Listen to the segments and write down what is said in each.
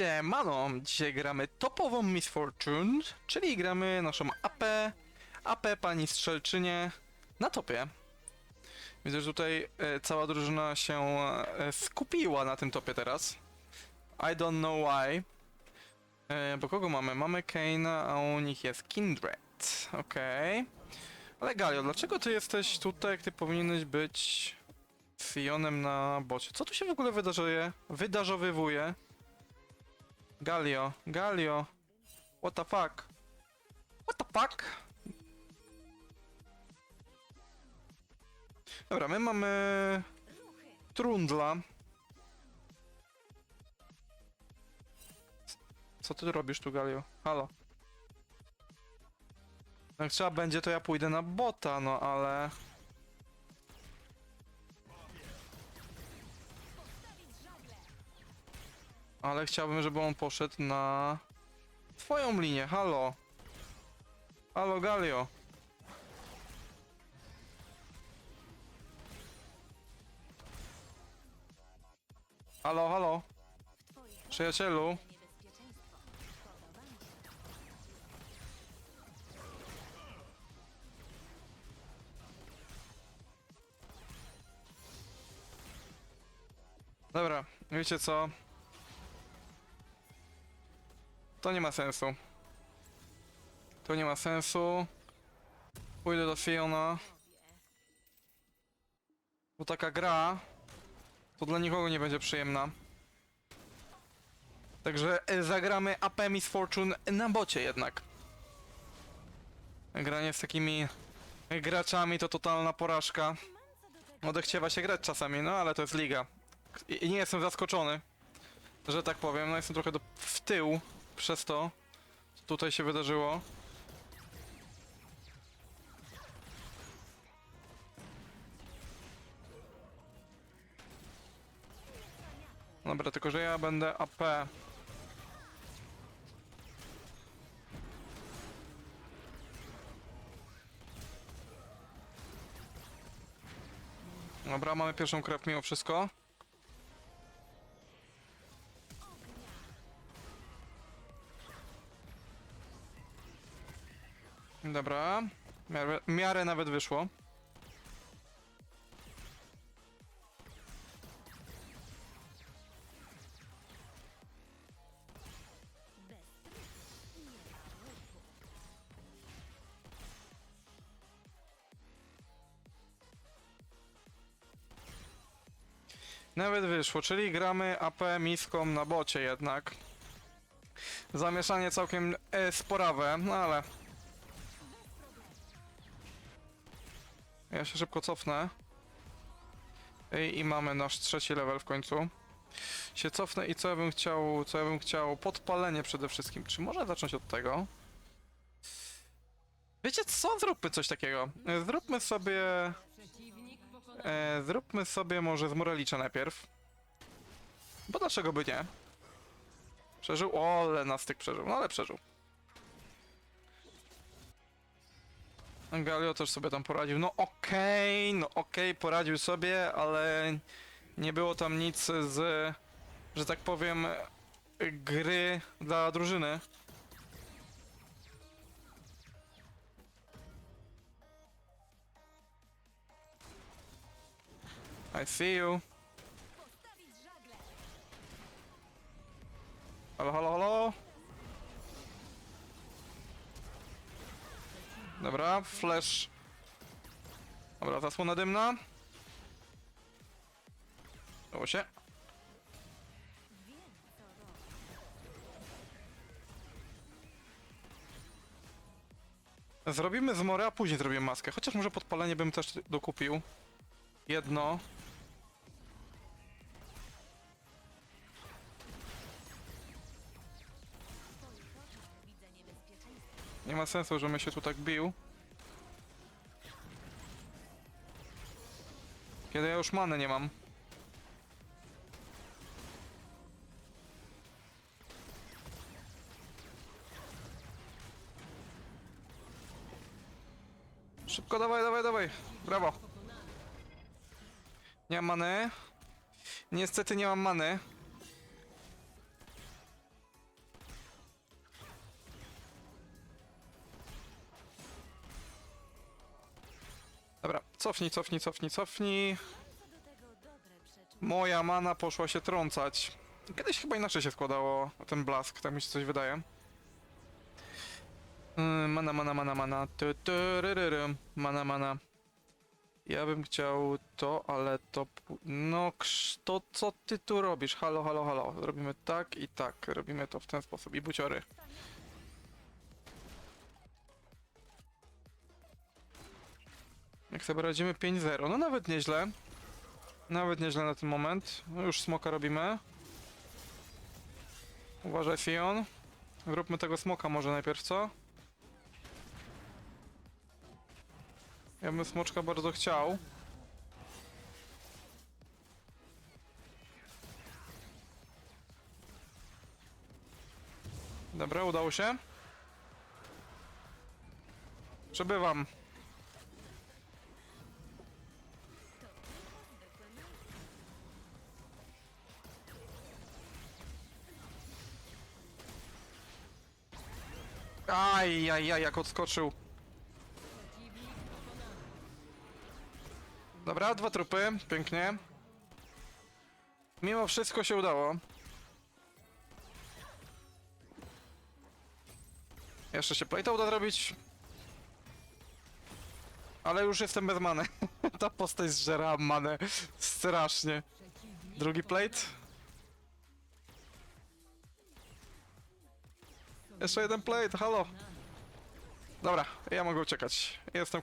Siemano, dzisiaj gramy topową Miss Fortune, czyli gramy naszą AP, AP pani strzelczynię na topie. Widzę, że tutaj e, cała drużyna się e, skupiła na tym topie teraz. I don't know why. E, bo kogo mamy? Mamy Kane'a, a u nich jest Kindred. Okej. Ale Galio, dlaczego ty jesteś tutaj, jak ty powinieneś być Fionem na bocie? Co tu się w ogóle wydarzuje? Wydarzowywuje? Galio, Galio. What the fuck? What the fuck? Dobra, my mamy Trundla. Co ty robisz tu, Galio? Halo. Jak trzeba będzie, to ja pójdę na bota, no ale... Ale chciałbym, żeby on poszedł na... Twoją linię, halo. Halo, Galio. Halo, halo. Przyjacielu. Dobra, wiecie co? To nie ma sensu. To nie ma sensu. Pójdę do Fiona. Bo taka gra to dla nikogo nie będzie przyjemna. Także e, zagramy AP Miss Fortune na bocie jednak. Granie z takimi graczami to totalna porażka. Odechciewa się grać czasami, no ale to jest liga. I nie jestem zaskoczony, że tak powiem. No jestem trochę do, w tył przez to, co tutaj się wydarzyło. Dobra, tylko że ja będę AP. Dobra, mamy pierwszą krew mimo wszystko. Dobra, miarę, miarę nawet wyszło. Nawet wyszło, czyli gramy AP miską na bocie jednak. Zamieszanie całkiem e, sporawe, no ale... Ja się szybko cofnę. I, I mamy nasz trzeci level w końcu. Się cofnę i co ja bym chciał, co ja bym chciał? Podpalenie przede wszystkim. Czy można zacząć od tego? Wiecie co? Zróbmy coś takiego. E, Zróbmy sobie... E, zróbmy sobie może z Moralicza najpierw. Bo dlaczego by nie? Przeżył? O, ale na styk przeżył. No ale przeżył. Galio też sobie tam poradził. No okej, no okej, poradził sobie, ale nie było tam nic z, że tak powiem, gry dla drużyny. I see you. Halo, halo, halo. Dobra, flash. Dobra, zasłona dymna. Udało się. Zrobimy zmorę, a później zrobimy maskę. Chociaż może podpalenie bym też dokupił. Jedno. Nie ma sensu, żebym się tu tak bił. Kiedy ja już many nie mam. Szybko, dawaj, dawaj, dawaj. Brawo. Nie mam many. Niestety nie mam many. Cofnij, cofnij, cofnij, cofnij. Moja mana poszła się trącać. Kiedyś chyba inaczej się składało ten blask, tak mi się coś wydaje. Yy, Mana, mana, mana, mana. Mana, mana. Ja bym chciał to, ale to... No, to co ty tu robisz? Halo, halo, halo. Robimy tak i tak. Robimy to w ten sposób. I buciory. Jak sobie radzimy 5-0. No nawet nieźle. Nawet nieźle na ten moment. No już smoka robimy. Uważaj Fion. Zróbmy tego smoka może najpierw, co? Ja bym smoczka bardzo chciał. Dobra, udało się. Przebywam. Aj, aj, aj, jak odskoczył. Dobra, dwa trupy, pięknie. Mimo wszystko się udało. Jeszcze się plate uda zrobić. Ale już jestem bez many. Ta postać zżera manę strasznie. Drugi plate. Jeszcze jeden plate, halo. Dobra, ja mogę uciekać. Jestem.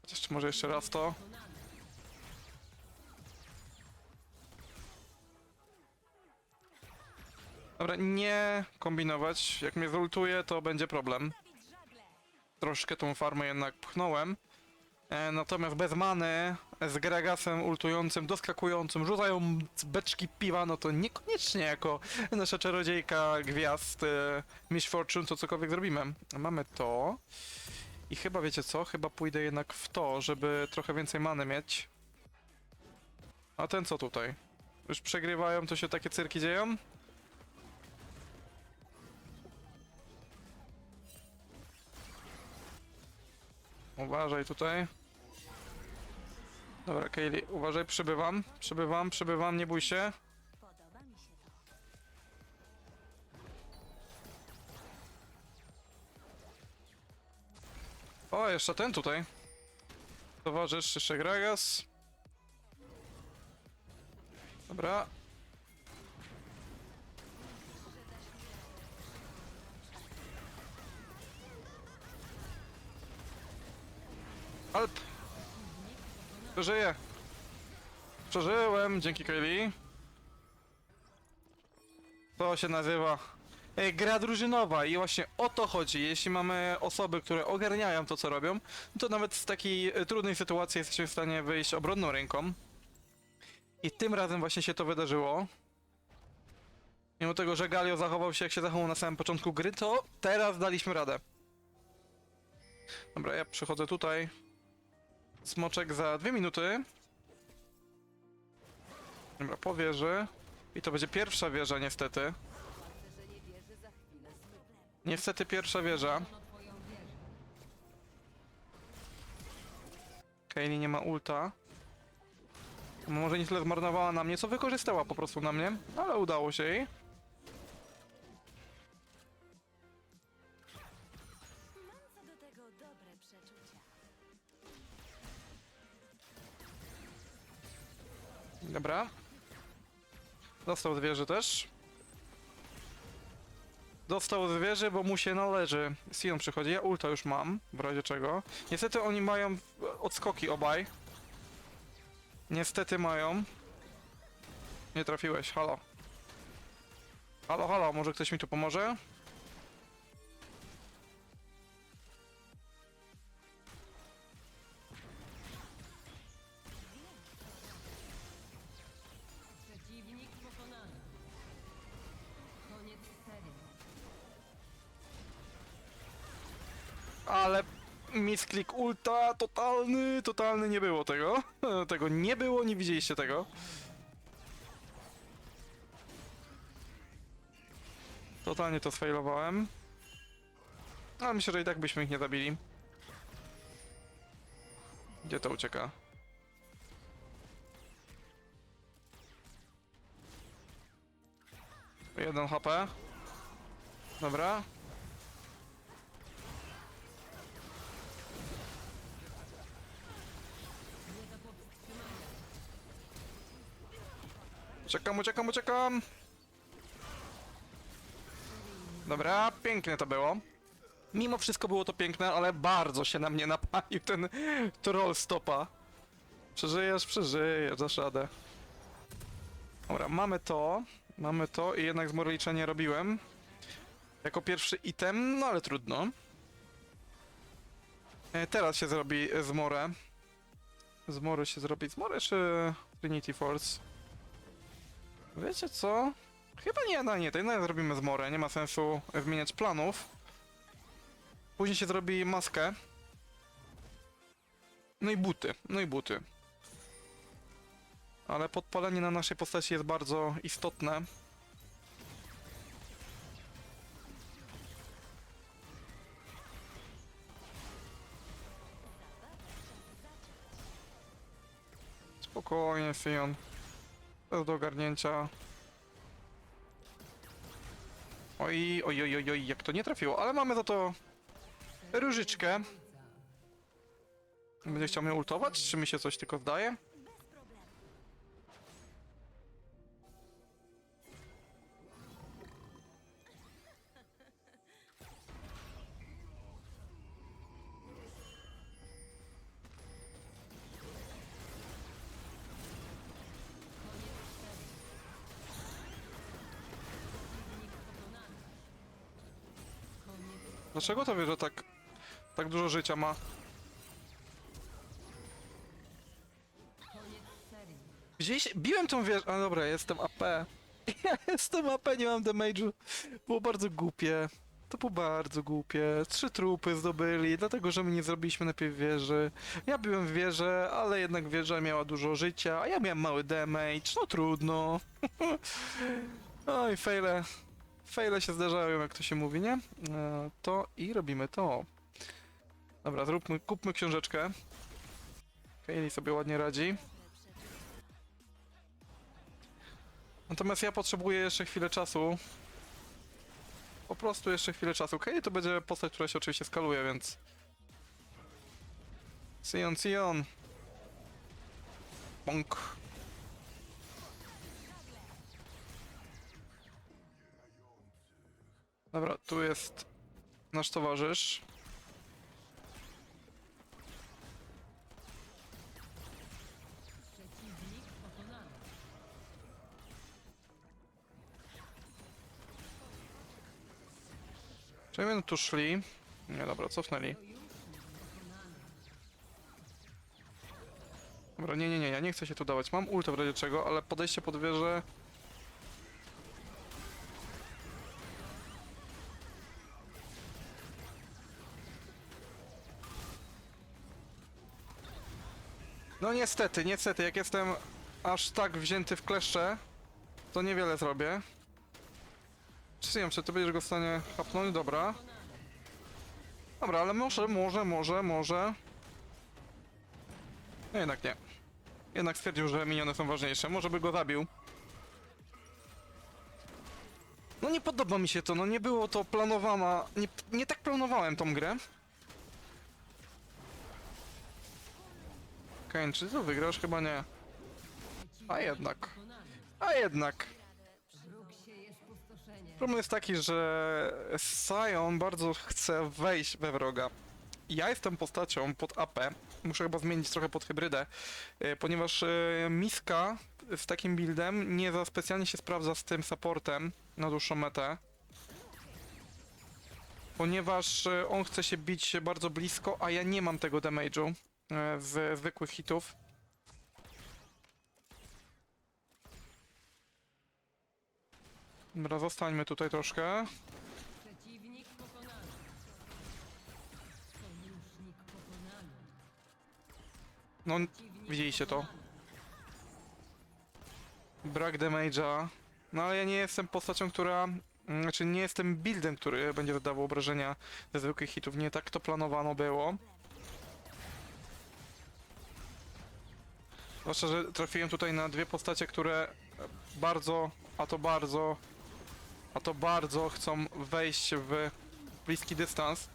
Chociaż może jeszcze raz to. Dobra, nie kombinować. Jak mnie zultuje, to będzie problem. Troszkę tą farmę jednak pchnąłem. E, natomiast bez many, z Gragasem ultującym, doskakującym, rzucają beczki piwa, no to niekoniecznie jako nasza czarodziejka gwiazd e, Miss Fortune to cokolwiek zrobimy. Mamy to. I chyba wiecie co? Chyba pójdę jednak w to, żeby trochę więcej many mieć. A ten co tutaj? Już przegrywają, to się takie cyrki dzieją? Uważaj tutaj. Dobra, Kaylee, uważaj, przybywam, przybywam, przybywam, nie bój się. O, jeszcze ten tutaj. Towarzysz, jeszcze Gragas. Dobra. Alp! Przeżyję! Przeżyłem, dzięki Kaylee. To się nazywa e, gra drużynowa i właśnie o to chodzi. Jeśli mamy osoby, które ogarniają to, co robią, to nawet z takiej e, trudnej sytuacji jesteśmy w stanie wyjść obronną ręką. I tym razem właśnie się to wydarzyło. Mimo tego, że Galio zachował się jak się zachował na samym początku gry, to teraz daliśmy radę. Dobra, ja przychodzę tutaj. Smoczek za dwie minuty. Dobra, po wieży. I to będzie pierwsza wieża niestety. Niestety pierwsza wieża. Kaylee nie ma ulta. Może nie tyle zmarnowała na mnie, co wykorzystała po prostu na mnie, ale udało się jej. Dobra. Dostał z wieży też. Dostał z wieży, bo mu się należy. Sion przychodzi, ja ulta już mam, w razie czego. Niestety oni mają odskoki obaj. Niestety mają. Nie trafiłeś, halo. Halo, halo, może ktoś mi tu pomoże? Ale misklik ulta totalny, totalny nie było tego. Tego nie było, nie widzieliście tego. Totalnie to sfailowałem. Ale myślę, że i tak byśmy ich nie zabili. Gdzie to ucieka? Jeden HP. Dobra. Uciekam, uciekam, uciekam! Dobra, pięknie to było. Mimo wszystko było to piękne, ale bardzo się na mnie napalił ten troll stopa. Przeżyjesz, przeżyjesz, dasz radę. Dobra, mamy to, mamy to i jednak zmorlicza nie robiłem. Jako pierwszy item, no ale trudno. E, teraz się zrobi zmorę. Zmory się zrobi, zmorę czy Trinity Force? Wiecie co? Chyba nie, no nie, to jednak zrobimy zmorę, nie ma sensu wymieniać planów. Później się zrobi maskę. No i buty, no i buty. Ale podpalenie na naszej postaci jest bardzo istotne. Spokojnie, Sion. Do ogarnięcia. Oj, oj, oj, oj, oj, jak to nie trafiło, ale mamy za to różyczkę. Będzie chciał mnie ultować, czy mi się coś tylko zdaje? Dlaczego to wie, że tak, tak dużo życia ma? Gdzieś biłem tą wieżę. A dobra, jestem AP. Ja jestem AP, nie mam damage'u. Było bardzo głupie. To było bardzo głupie. Trzy trupy zdobyli, dlatego że my nie zrobiliśmy najpierw wieży. Ja byłem w wieży, ale jednak wieża miała dużo życia, a ja miałem mały damage. No trudno. Oj, fejle. Fejle się zdarzają, jak to się mówi, nie? E, to i robimy to. Dobra, zróbmy, kupmy książeczkę. Kaylee sobie ładnie radzi. Natomiast ja potrzebuję jeszcze chwilę czasu. Po prostu jeszcze chwilę czasu. Okej, to będzie postać, która się oczywiście skaluje, więc... Sion, Sion. Bonk. Dobra, tu jest nasz towarzysz. Przeciwnik pokonany. Czy my tu szli? Nie, dobra, cofnęli. Dobra, nie, nie, nie, ja nie chcę się tu dawać. Mam ulta w razie czego, ale podejście pod wieżę... niestety, niestety, jak jestem aż tak wzięty w kleszcze, to niewiele zrobię. Czy nie wiem, czy ty będziesz go w stanie hapnąć? Dobra. Dobra, ale może, może, może, może... No jednak nie. Jednak stwierdził, że miniony są ważniejsze. Może by go zabił. No nie podoba mi się to, no nie było to planowana... Nie, nie tak planowałem tą grę. To wygrasz? Chyba nie. A jednak. A jednak. Problem jest taki, że Sion bardzo chce wejść we wroga. Ja jestem postacią pod AP. Muszę chyba zmienić trochę pod hybrydę, e, ponieważ e, Miska z takim buildem nie za specjalnie się sprawdza z tym supportem na dłuższą metę. Ponieważ e, on chce się bić bardzo blisko, a ja nie mam tego damage'u z zwykłych hitów. Dobra, zostańmy tutaj troszkę. Przeciwnik pokonany. Sojusznik pokonany. No, Przeciwnik widzieliście to. pokonany. Brak damage'a. No ale ja nie jestem postacią, która... mm, Znaczy nie jestem buildem, który będzie zadawał obrażenia ze zwykłych hitów. Nie tak to planowano było. Zwłaszcza, że trafiłem tutaj na dwie postacie, które bardzo, a to bardzo, a to bardzo chcą wejść w bliski dystans.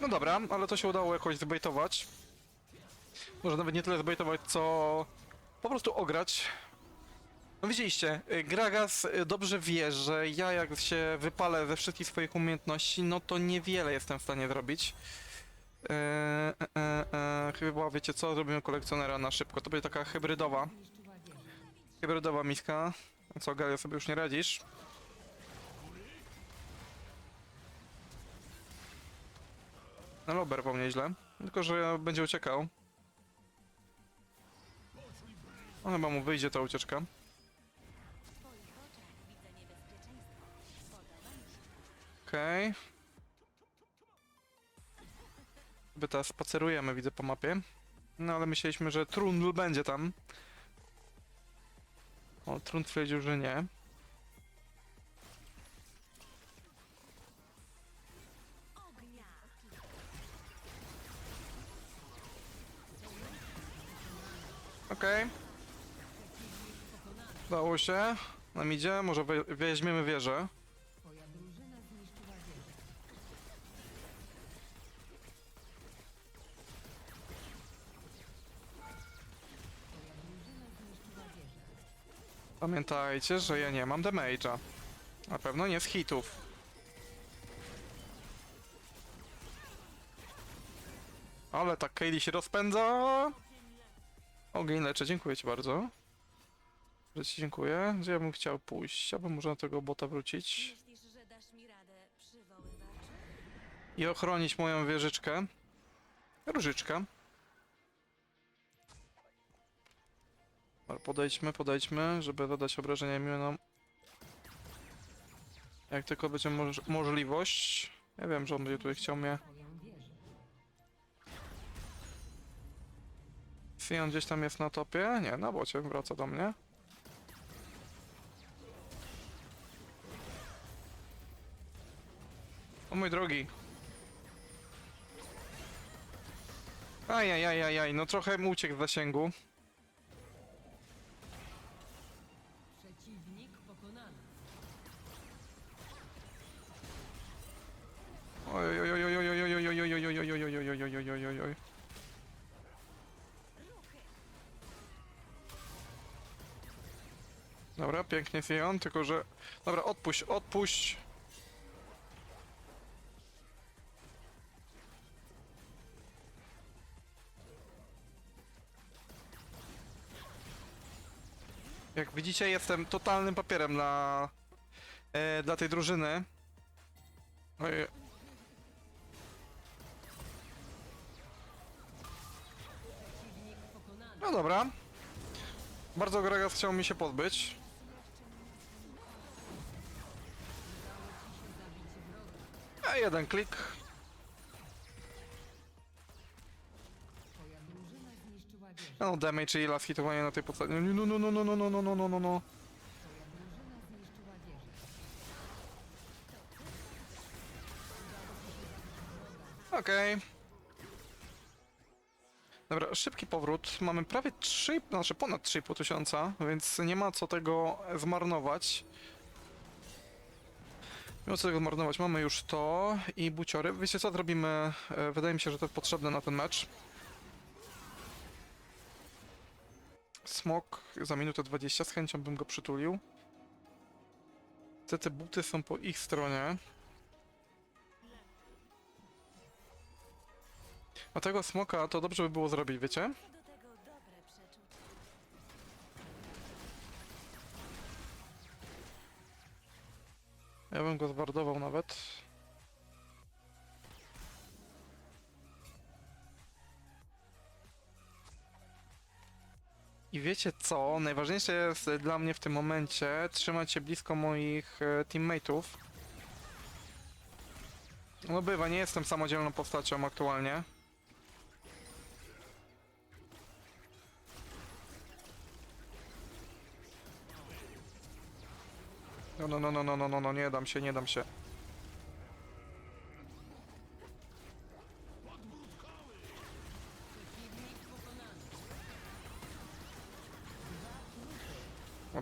No dobra, ale to się udało jakoś zbejtować. Może nawet nie tyle zbejtować, co po prostu ograć. No widzieliście, y, Gragas y, dobrze wie, że ja jak się wypalę ze wszystkich swoich umiejętności, no to niewiele jestem w stanie zrobić. Eee, e, e, e, chyba wiecie co, zrobimy kolekcjonera na szybko. To będzie taka hybrydowa, hybrydowa miska. A Co, Galia, sobie już nie radzisz? No Lober po mnie źle. Tylko, że będzie uciekał. No chyba mu wyjdzie ta ucieczka. Okej. Okay. By teraz spacerujemy, widzę po mapie. No ale myśleliśmy, że Trundl będzie tam. O, Trund twierdził, że nie. Okej. Okay. Udało się. Nam idzie, może we weźmiemy wieżę. Pamiętajcie, że ja nie mam damage'a. Na pewno nie z hitów. Ale tak Katie się rozpędza. Ogień leczę, dziękuję ci bardzo. Ci dziękuję. Gdzie ja bym chciał pójść? Chciałbym może na tego bota wrócić. Myślisz, że dasz mi radę? I ochronić moją wieżyczkę. Różyczkę. Dobra, Podejdźmy, podejdźmy, żeby zadać obrażenia imionom. Jak tylko będzie moż możliwość. Ja wiem, że on będzie tutaj chciał mnie. Twoją wieżę. Sion gdzieś tam jest na topie? Nie, na bocie, wraca do mnie. O mój drogi. Ajajajajaj, no trochę mu uciekł z zasięgu. Przeciwnik pokonany. Oj, oj, oj, oj, oj, oj, oj, oj, oj, oj, oj, oj, oj, oj, oj, oj, oj, oj, oj, oj. Dobra, pięknie Sion, tylko że... Dobra, odpuść, odpuść. Widzicie, jestem totalnym papierem dla... E, dla tej drużyny. Oj. No dobra. Bardzo Gragas chciał mi się wroga. A jeden klik. No damage i last hitowanie na tej podstawie. No no no no no no no no no no no. Okej. Dobra, szybki powrót. Mamy prawie 3, znaczy ponad 3,5 tysiąca, więc nie ma co tego zmarnować. Nie ma co tego zmarnować. Mamy już to i buciory. Wiecie co zrobimy? E, Wydaje mi się, że to jest potrzebne na ten mecz. Smok za minutę 20, z chęcią bym go przytulił. Te, te buty są po ich stronie. A tego smoka to dobrze by było zrobić, wiecie? Ja bym go zwardował nawet. I wiecie co? Najważniejsze jest dla mnie w tym momencie trzymać się blisko moich e, teammateów. No bywa, nie jestem samodzielną postacią aktualnie. No, no, no, no, no, no, no, nie dam się, nie dam się.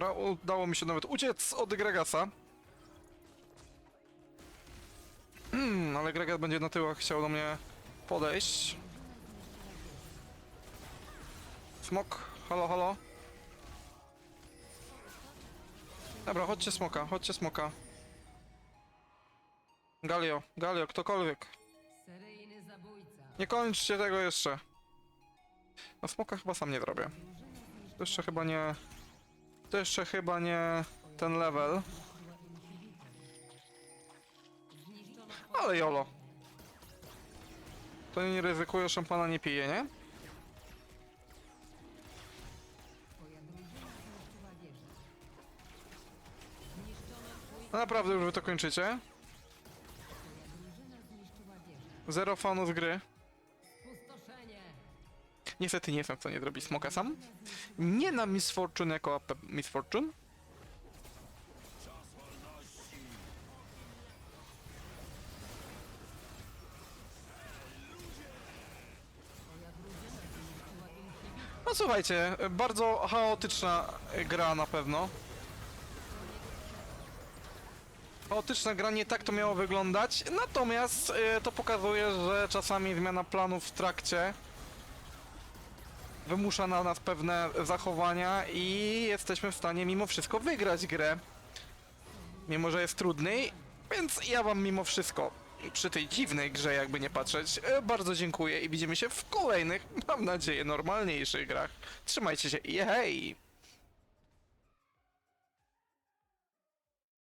Dobra, udało mi się nawet uciec od Gregasa. Hmm, ale Gregas będzie na tyłach chciał do mnie podejść. Smok, halo, halo. Dobra, chodźcie smoka, chodźcie smoka. Galio, Galio, ktokolwiek. Nie kończcie tego jeszcze. No smoka chyba sam nie zrobię. To jeszcze chyba nie... To jeszcze chyba nie ten level. Ale jolo. To nie ryzykuje, szampana nie pije, nie? No naprawdę już wy to kończycie. Zero fanów gry. Niestety nie jestem w stanie zrobić smoka sam. Nie na Miss Fortune jako AP Miss Fortune. No słuchajcie, bardzo chaotyczna gra na pewno. Chaotyczna gra, nie tak to miało wyglądać, natomiast e, to pokazuje, że czasami zmiana planów w trakcie wymusza na nas pewne zachowania i jesteśmy w stanie mimo wszystko wygrać grę. Mimo, że jest trudniej, więc ja wam mimo wszystko przy tej dziwnej grze, jakby nie patrzeć, e, bardzo dziękuję i widzimy się w kolejnych, mam nadzieję, normalniejszych grach. Trzymajcie się i hej!